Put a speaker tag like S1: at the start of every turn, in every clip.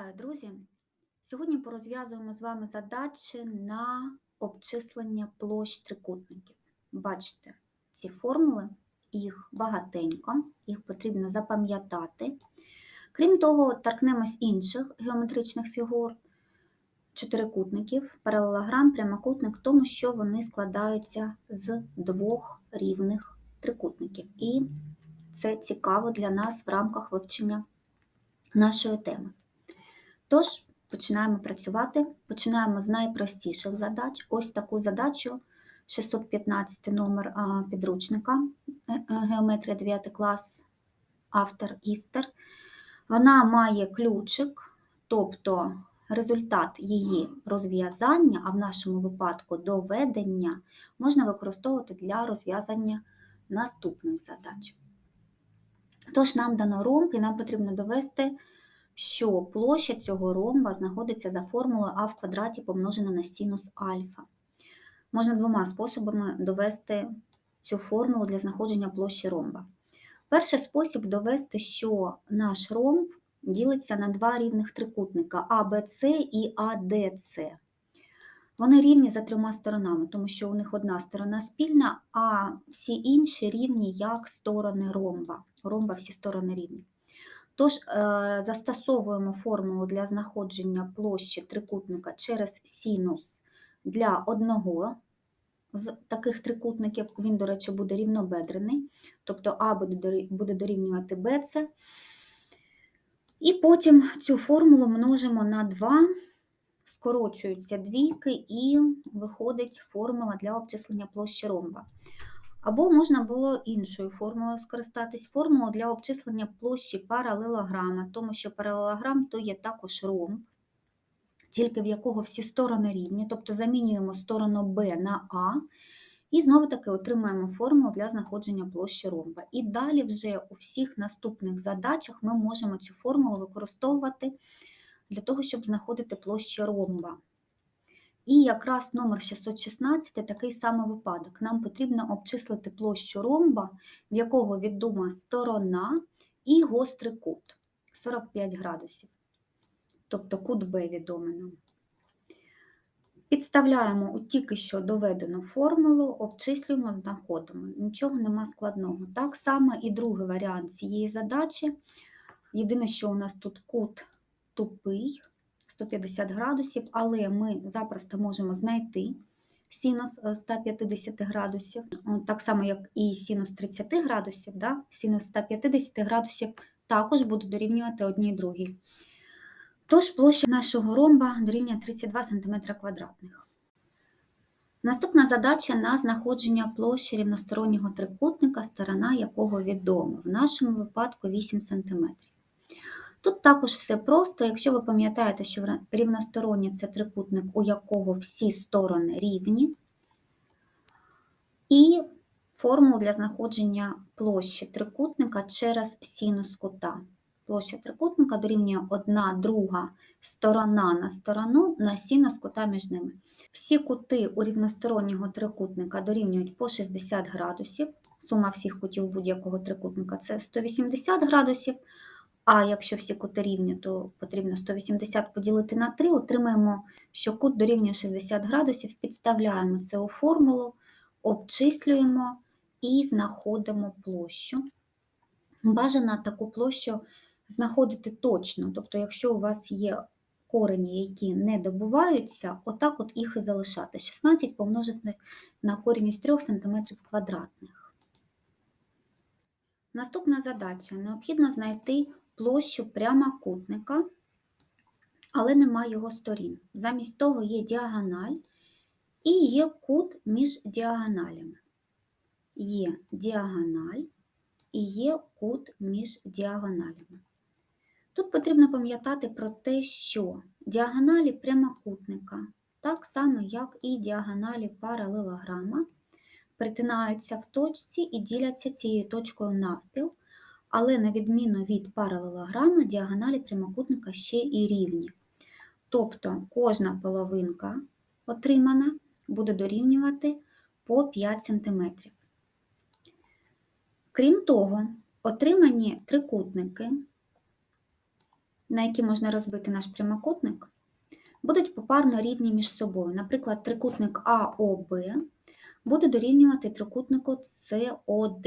S1: Вітаю, друзі! Сьогодні порозв'язуємо з вами задачі на обчислення площ трикутників. Бачите, ці формули, їх багатенько, їх потрібно запам'ятати. Крім того, торкнемось інших геометричних фігур, чотирикутників, паралелограм, прямокутник, тому що вони складаються з двох рівних трикутників. І це цікаво для нас в рамках вивчення нашої теми. Тож, починаємо працювати. Починаємо з найпростіших задач. Ось таку задачу 615 номер підручника е, е, Геометрія 9 клас, автор Істер. Вона має ключик, тобто результат її розв'язання, а в нашому випадку доведення, можна використовувати для розв'язання наступних задач. Тож, нам дано ромб, і нам потрібно довести що площа цього ромба знаходиться за формулою а в квадраті помножена на синус альфа. Можна двома способами довести цю формулу для знаходження площі ромба. Перший спосіб довести, що наш ромб ділиться на два рівних трикутника АБЦ і АДЦ. Вони рівні за трьома сторонами, тому що у них одна сторона спільна, а всі інші рівні як сторони ромба. Ромба всі сторони рівні. Тож, е, застосовуємо формулу для знаходження площі трикутника через синус для одного з таких трикутників, він, до речі, буде рівнобедрений, тобто А буде дорівнювати БЦ. І потім цю формулу множимо на 2, скорочуються двійки, і виходить формула для обчислення площі ромба. Або можна було іншою формулою скористатись, формулою для обчислення площі паралелограма, тому що паралелограм то є також ромб, тільки в якого всі сторони рівні, тобто замінюємо сторону Б на А, і знову-таки отримаємо формулу для знаходження площі ромба. І далі вже у всіх наступних задачах ми можемо цю формулу використовувати для того, щоб знаходити площі ромба. І якраз номер 616 такий самий випадок. Нам потрібно обчислити площу ромба, в якого відома сторона і гострий кут 45 градусів. Тобто кут Б відомий нам. Підставляємо у тільки що доведену формулу, обчислюємо, знаходимо. Нічого нема складного. Так само і другий варіант цієї задачі. Єдине, що у нас тут кут тупий. 150 градусів, але ми запросто можемо знайти синус 150 е, градусів, так само, як і синус 30 градусів, да? синус 150 градусів також буде дорівнювати одній другій. Тож площа нашого ромба дорівнює 32 см квадратних. Наступна задача на знаходження площі рівностороннього трикутника, сторона якого відома. В нашому випадку 8 см. Тут також все просто, якщо ви пам'ятаєте, що рівносторонній це трикутник, у якого всі сторони рівні, і формулу для знаходження площі трикутника через синус кута. Площа трикутника дорівнює одна друга сторона на сторону на синус кута між ними. Всі кути у рівностороннього трикутника дорівнюють по 60 градусів. Сума всіх кутів будь-якого трикутника це 180 градусів. А якщо всі кути рівні, то потрібно 180 поділити на 3, отримаємо, що кут дорівнює 60 градусів, підставляємо це у формулу, обчислюємо і знаходимо площу. Бажано таку площу знаходити точно, тобто, якщо у вас є корені, які не добуваються, отак от їх і залишати. 16 помножити на корінь із 3 см квадратних. Наступна задача: необхідно знайти площу прямокутника, але немає його сторін. Замість того є діагональ і є кут між діагоналями. Є діагональ і є кут між діагоналями. Тут потрібно пам'ятати про те, що діагоналі прямокутника, так само, як і діагоналі паралелограма, притинаються в точці і діляться цією точкою навпіл, але на відміну від паралелограма, діагоналі прямокутника ще і рівні. Тобто кожна половинка отримана буде дорівнювати по 5 см. Крім того, отримані трикутники на які можна розбити наш прямокутник, будуть попарно рівні між собою. Наприклад, трикутник АОБ буде дорівнювати трикутнику СОД,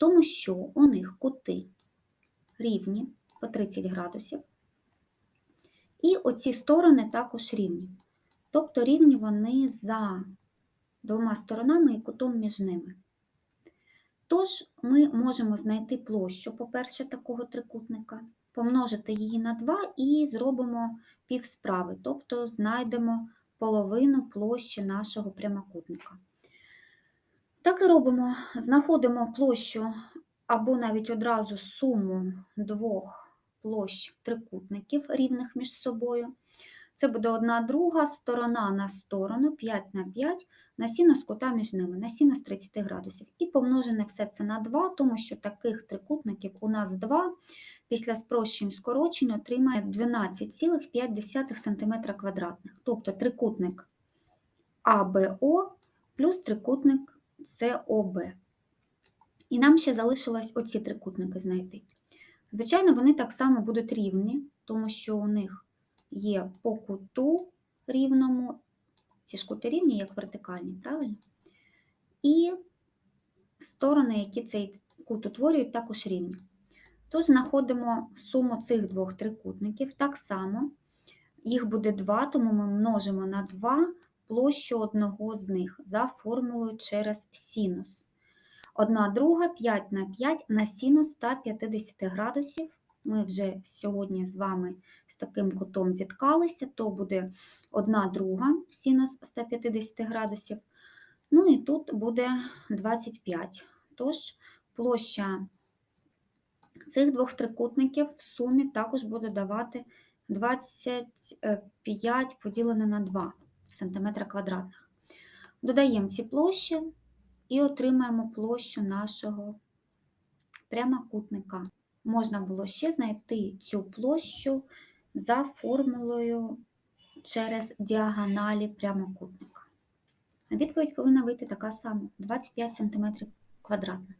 S1: тому що у них кути рівні по 30 градусів. І оці сторони також рівні. Тобто рівні вони за двома сторонами і кутом між ними. Тож ми можемо знайти площу, по-перше, такого трикутника, помножити її на 2 і зробимо півсправи, тобто знайдемо половину площі нашого прямокутника. Так і робимо. Знаходимо площу або навіть одразу суму двох площ трикутників рівних між собою. Це буде одна друга, сторона на сторону, 5 на 5, на синус кута між ними, на синус 30 градусів. І помножене все це на 2, тому що таких трикутників у нас 2, після спрощень скорочень отримає 12,5 см квадратних. Тобто трикутник АБО плюс трикутник СОБ. І нам ще залишилось оці трикутники знайти. Звичайно, вони так само будуть рівні, тому що у них є по куту рівному, ці ж кути рівні, як вертикальні, правильно? І сторони, які цей кут утворюють, також рівні. Тож знаходимо суму цих двох трикутників. Так само їх буде 2, тому ми множимо на 2 площу одного з них за формулою через синус. Одна друга 5 на 5 на синус 150 градусів. Ми вже сьогодні з вами з таким кутом зіткалися, то буде 1 друга синус 150 градусів. Ну і тут буде 25. Тож площа цих двох трикутників в сумі також буде давати 25 поділене на 2 см квадратних. Додаємо ці площі і отримаємо площу нашого прямокутника. Можна було ще знайти цю площу за формулою через діагоналі прямокутника. Відповідь повинна вийти така сама: 25 см квадратних.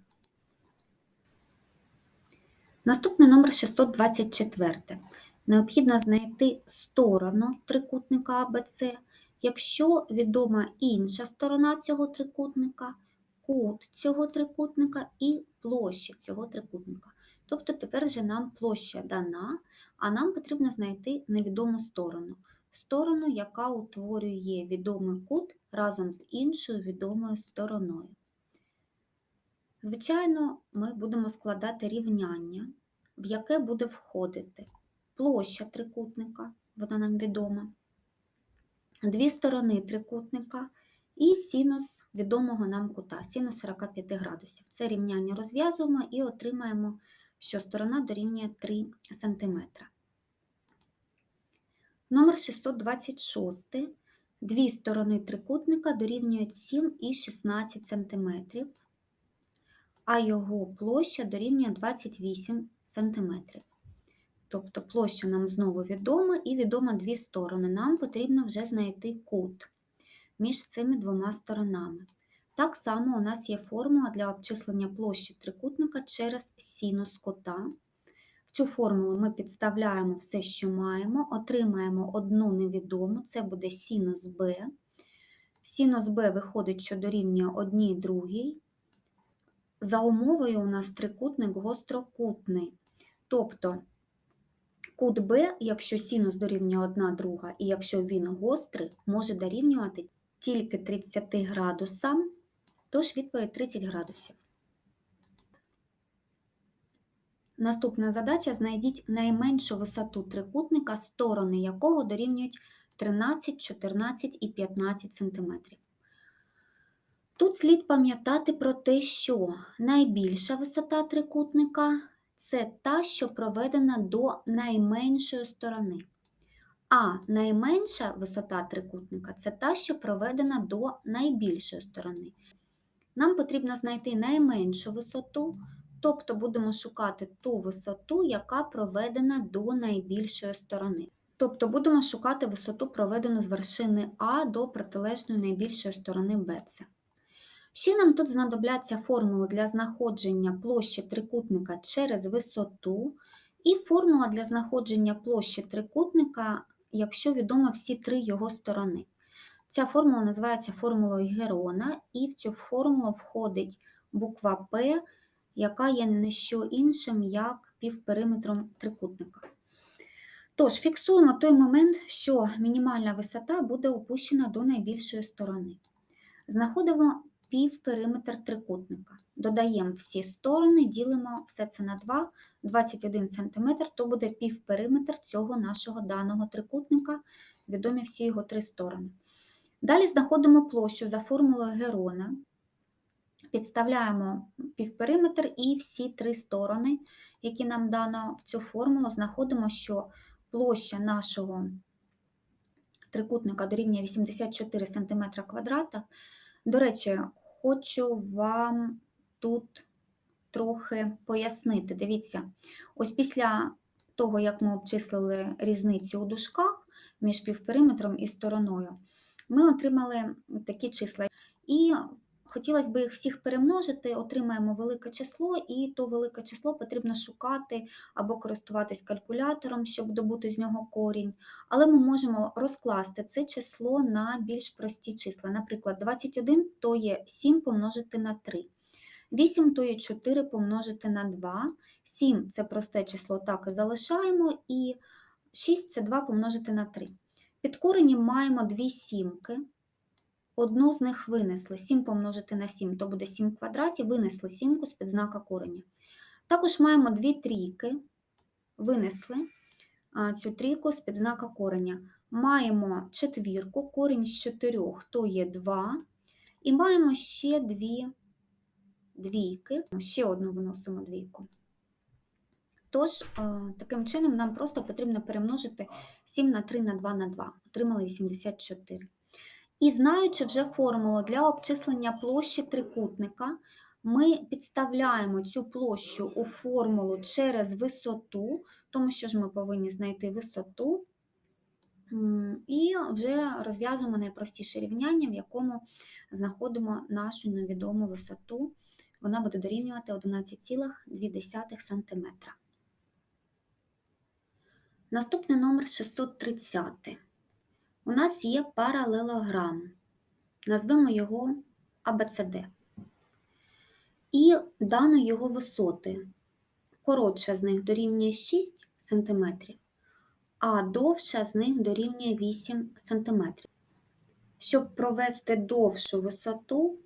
S1: Наступний номер 624. Необхідно знайти сторону трикутника АБЦ, якщо відома інша сторона цього трикутника, кут цього трикутника і площа цього трикутника. Тобто тепер вже нам площа дана, а нам потрібно знайти невідому сторону. Сторону, яка утворює відомий кут разом з іншою відомою стороною. Звичайно, ми будемо складати рівняння, в яке буде входити площа трикутника, вона нам відома, дві сторони трикутника і синус відомого нам кута, синус 45 градусів. Це рівняння розв'язуємо і отримаємо, що сторона дорівнює 3 см. Номер 626. Дві сторони трикутника дорівнюють 7 і 16 см, а його площа дорівнює 28 см. Тобто площа нам знову відома і відома дві сторони. Нам потрібно вже знайти кут між цими двома сторонами. Так само у нас є формула для обчислення площі трикутника через синус кута. В цю формулу ми підставляємо все, що маємо, отримаємо одну невідому, це буде синус b. Синус b виходить, що дорівнює одній другій. За умовою у нас трикутник гострокутний. Тобто кут b, якщо синус дорівнює 1 друга, і якщо він гострий, може дорівнювати тільки 30 градусам, тож відповідь 30 градусів. Наступна задача: знайдіть найменшу висоту трикутника, сторони якого дорівнюють 13, 14 і 15 см. Тут слід пам'ятати про те, що найбільша висота трикутника це та, що проведена до найменшої сторони. А найменша висота трикутника це та, що проведена до найбільшої сторони. Нам потрібно знайти найменшу висоту, тобто будемо шукати ту висоту, яка проведена до найбільшої сторони. Тобто будемо шукати висоту, проведену з вершини А до протилежної найбільшої сторони БЦ. Ще нам тут знадобляться формули для знаходження площі трикутника через висоту, І формула для знаходження площі трикутника, якщо відомо всі три його сторони. Ця формула називається формулою Герона, і в цю формулу входить буква П, яка є не що іншим, як півпериметром трикутника. Тож, фіксуємо той момент, що мінімальна висота буде опущена до найбільшої сторони. Знаходимо півпериметр трикутника. Додаємо всі сторони, ділимо все це на 2, 21 см, то буде півпериметр цього нашого даного трикутника, відомі всі його три сторони. Далі знаходимо площу за формулою Герона, підставляємо півпериметр і всі три сторони, які нам дано в цю формулу, знаходимо, що площа нашого трикутника дорівнює 84 см квадрата. До речі, хочу вам тут трохи пояснити. Дивіться, ось після того, як ми обчислили різницю у дужках між півпериметром і стороною, ми отримали такі числа. І хотілося б їх всіх перемножити, отримаємо велике число, і то велике число потрібно шукати або користуватись калькулятором, щоб добути з нього корінь. Але ми можемо розкласти це число на більш прості числа. Наприклад, 21 то є 7 помножити на 3. 8 то є 4 помножити на 2. 7 це просте число, так і залишаємо, і 6 це 2 помножити на 3. Під коренем маємо дві сімки. Одну з них винесли. 7 помножити на 7, то буде 7 квадратів, винесли сімку з-під знака кореня. Також маємо дві трійки, винесли цю трійку з-під знака кореня. Маємо четвірку, корінь з 4, то є 2. І маємо ще дві двійки, ще одну виносимо двійку. Тож, таким чином, нам просто потрібно перемножити 7 на 3 на 2 на 2. Отримали 84. І знаючи вже формулу для обчислення площі трикутника, ми підставляємо цю площу у формулу через висоту, тому що ж ми повинні знайти висоту, і вже розв'язуємо найпростіше рівняння, в якому знаходимо нашу невідому висоту. Вона буде дорівнювати 11,2 см. Наступний номер 630. У нас є паралелограм. Назвемо його ABCD. І дано його висоти. Коротша з них дорівнює 6 см, а довша з них дорівнює 8 см. Щоб провести довшу висоту,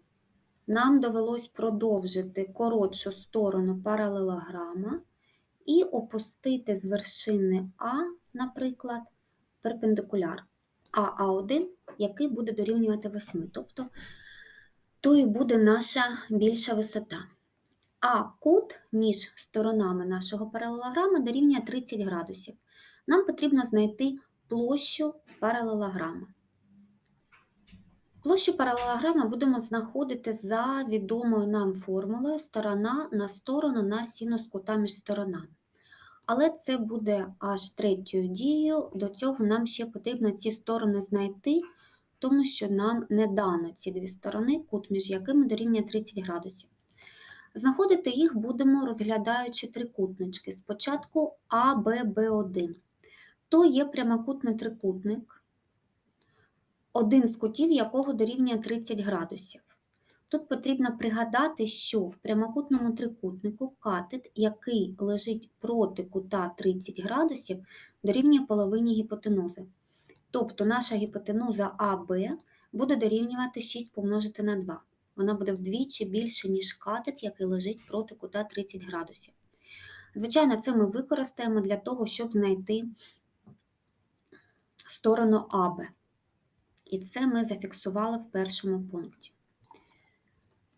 S1: нам довелось продовжити коротшу сторону паралелограма і опустити з вершини А, наприклад, перпендикуляр АА1, який буде дорівнювати 8. Тобто, то і буде наша більша висота. А кут між сторонами нашого паралелограма дорівнює 30 градусів. Нам потрібно знайти площу паралелограма. Площу паралелограма будемо знаходити за відомою нам формулою сторона на сторону на синус кута між сторонами. Але це буде аж третьою дією. До цього нам ще потрібно ці сторони знайти, тому що нам не дано ці дві сторони, кут між якими дорівнює 30 градусів. Знаходити їх будемо розглядаючи трикутнички. Спочатку А, Б, Б1. То є прямокутний трикутник, один з кутів якого дорівнює 30 градусів. Тут потрібно пригадати, що в прямокутному трикутнику катет, який лежить проти кута 30 градусів, дорівнює половині гіпотенузи. Тобто наша гіпотенуза АБ буде дорівнювати 6 помножити на 2. Вона буде вдвічі більше, ніж катет, який лежить проти кута 30 градусів. Звичайно, це ми використаємо для того, щоб знайти сторону АБ. І це ми зафіксували в першому пункті.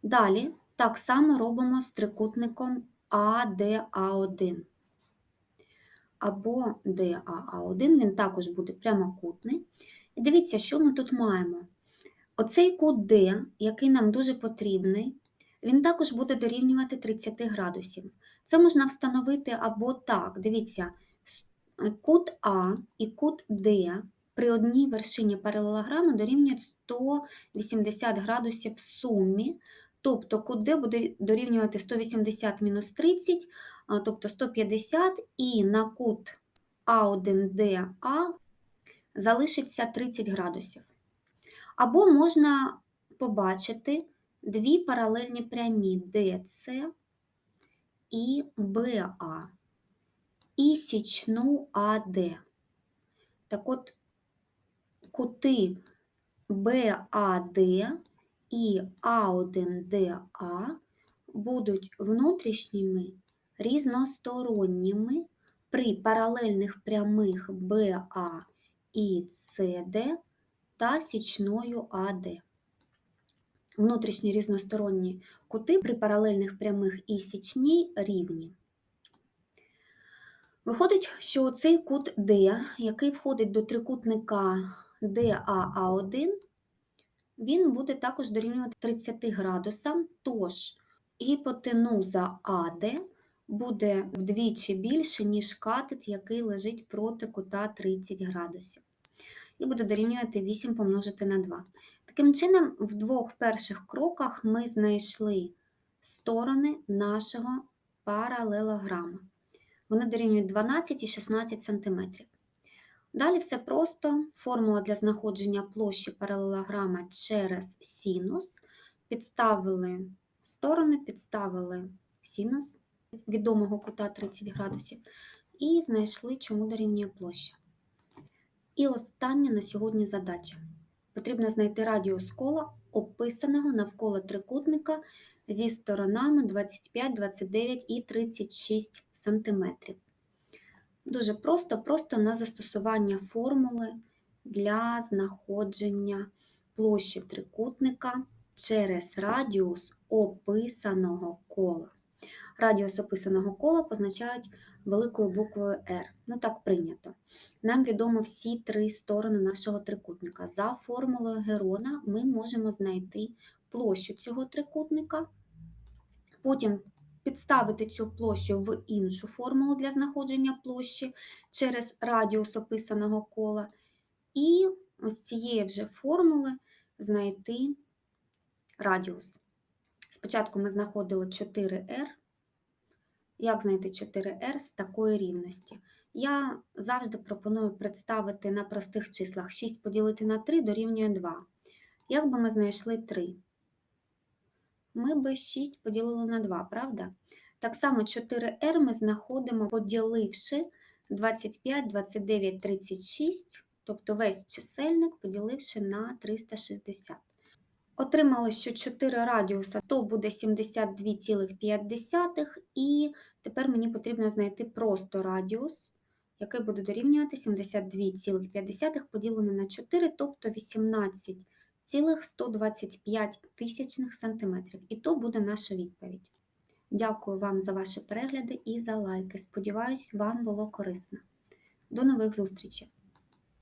S1: Далі так само робимо з трикутником ADA1 або DAA1, він також буде прямокутний. І дивіться, що ми тут маємо. Оцей кут D, який нам дуже потрібний, він також буде дорівнювати 30 градусів. Це можна встановити або так. Дивіться, кут А і кут D при одній вершині паралелограми дорівнюють 180 градусів в сумі. Тобто кут D буде дорівнювати 180 мінус 30, тобто 150, і на кут А1ДА залишиться 30 градусів. Або можна побачити дві паралельні прямі DC і БА і січну АД. Так от кути БАД і А1ДА будуть внутрішніми різносторонніми при паралельних прямих БА і СД та січною АД. Внутрішні різносторонні кути при паралельних прямих і січній рівні. Виходить, що цей кут D, який входить до трикутника DAA1, він буде також дорівнювати 30 градусам, тож гіпотенуза АД буде вдвічі більше, ніж катет, який лежить проти кута 30 градусів. І буде дорівнювати 8 помножити на 2. Таким чином, в двох перших кроках ми знайшли сторони нашого паралелограма. Вони дорівнюють 12 і 16 см. Далі все просто. Формула для знаходження площі паралелограма через синус. Підставили сторони, підставили синус відомого кута 30 градусів і знайшли, чому дорівнює площа. І остання на сьогодні задача. Потрібно знайти радіус кола, описаного навколо трикутника зі сторонами 25, 29 і 36 см. Дуже просто, просто на застосування формули для знаходження площі трикутника через радіус описаного кола. Радіус описаного кола позначають великою буквою R. Ну так прийнято. Нам відомо всі три сторони нашого трикутника. За формулою Герона ми можемо знайти площу цього трикутника, потім підставити цю площу в іншу формулу для знаходження площі через радіус описаного кола, і ось цієї вже формули знайти радіус. Спочатку ми знаходили 4R. Як знайти 4R з такої рівності? Я завжди пропоную представити на простих числах 6 поділити на 3 дорівнює 2. Як би ми знайшли 3? Ми би 6 поділили на 2, правда? Так само 4R ми знаходимо, поділивши 25, 29, 36, тобто весь чисельник поділивши на 360. Отримали, що 4 радіуса то буде 72,5, і тепер мені потрібно знайти просто радіус, який буде дорівнювати 72,5 поділене на 4, тобто 18,125 тисячних сантиметрів. І то буде наша відповідь. Дякую вам за ваші перегляди і за лайки. Сподіваюсь, вам було корисно. До нових зустрічей!